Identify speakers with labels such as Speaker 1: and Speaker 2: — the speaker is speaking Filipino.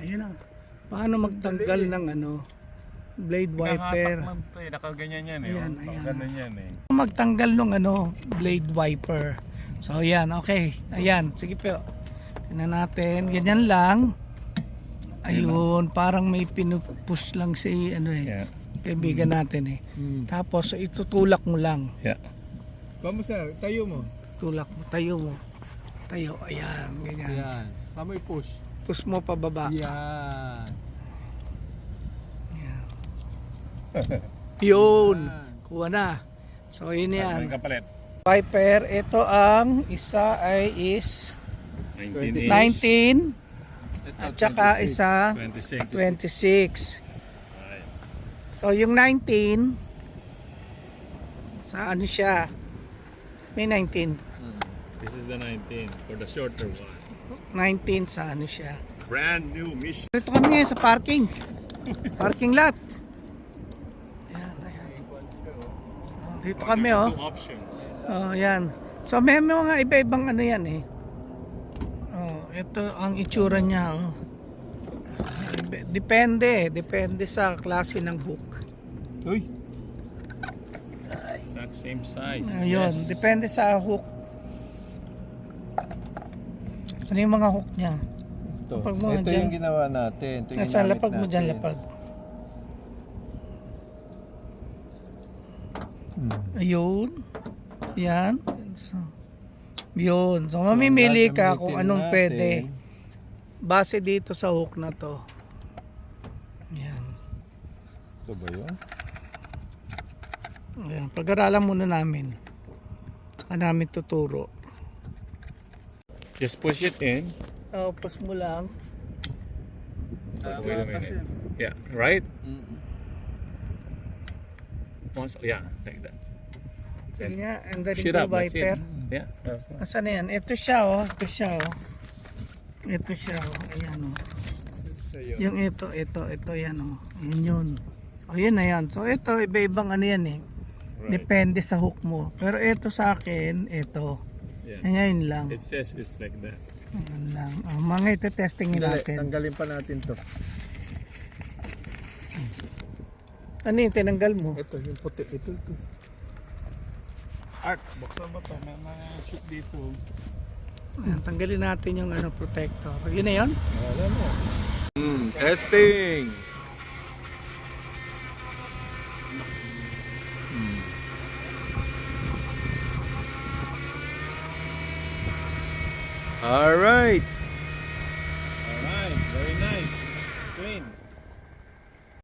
Speaker 1: Ayan na. Paano magtanggal ng ano, blade wiper?
Speaker 2: Nakaganyan yan eh.
Speaker 1: Ayan, ayan.
Speaker 2: Ganun yan eh.
Speaker 1: Magtanggal ng ano, blade wiper. So ayan, okay. Ayan, sige po. Tingnan natin. Ganyan lang. Ayun, parang may pinupush lang si ano eh.
Speaker 2: Yeah.
Speaker 1: Kaibigan natin eh. Tapos itutulak mo lang.
Speaker 2: Yeah.
Speaker 3: Kamu sir, tayo mo.
Speaker 1: Tulak mo, tayo mo. Tayo, ayan, ganyan.
Speaker 3: Yan. Kamu i-push.
Speaker 1: Push mo pababa.
Speaker 3: Yan.
Speaker 1: Yun. Kuha na. So yun yan.
Speaker 2: yung kapalit?
Speaker 1: Viper, ito ang isa ay is
Speaker 2: 19
Speaker 1: 19 at saka isa
Speaker 2: 26.
Speaker 1: 26. So yung 19 sa ano siya? May 19.
Speaker 2: This is the 19 for the shorter one.
Speaker 1: 19 sa ano siya.
Speaker 2: Brand new mission.
Speaker 1: Dito kami ngayon sa parking. Parking lot. Ayan, ayan. Oh, Dito kami oh.
Speaker 2: Options.
Speaker 1: Oh, yan. So may mga iba-ibang ano yan eh. Oh, ito ang itsura niya. Oh. Depende, depende sa klase ng hook.
Speaker 3: Uy.
Speaker 2: Exact same size.
Speaker 1: Ayun,
Speaker 2: Yes.
Speaker 1: depende sa hook. Ano yung mga hook niya?
Speaker 3: Ito.
Speaker 1: Lapag mo
Speaker 3: Ito
Speaker 1: dyan.
Speaker 3: yung ginawa natin. Ito yung ginamit
Speaker 1: lapag mo dyan, lapag.
Speaker 3: Hmm.
Speaker 1: Ayun. Yan. So, yun. So, mamimili ka kung anong
Speaker 3: natin.
Speaker 1: pwede. Base dito sa hook na to. Yan.
Speaker 3: Ito ba yun?
Speaker 1: Ayan. Pag-aralan muna namin. Saka namin tuturo.
Speaker 2: Just push it in.
Speaker 1: Oh, push mo lang.
Speaker 2: Wait a minute. Yeah, right? Once, yeah, like that.
Speaker 1: Sige nga. And
Speaker 2: up, that's
Speaker 1: viper.
Speaker 2: Yeah.
Speaker 1: Asan na yan? Ito siya oh. Ito siya oh. Ito siya oh. Ayan oh.
Speaker 3: Sa'yo.
Speaker 1: Yung ito, ito, ito yan oh. Yun yun. So yun na yan. So ito, iba-ibang ano yan eh.
Speaker 2: Right.
Speaker 1: Depende sa hook mo. Pero ito sa akin, ito.
Speaker 2: Yeah.
Speaker 1: Ngayon lang.
Speaker 2: It says it's like that.
Speaker 1: Ngayon lang. Oh, mga ito testingin
Speaker 3: Dali,
Speaker 1: natin.
Speaker 3: tanggalin pa natin to.
Speaker 1: Ano yung tinanggal mo?
Speaker 3: Ito, yung puti. Ito, ito.
Speaker 2: Art, buksan mo to. May mga shoot dito.
Speaker 1: Ayan, tanggalin natin yung ano protector. Yun na yun?
Speaker 3: Alam mo. Mm, testing. All right.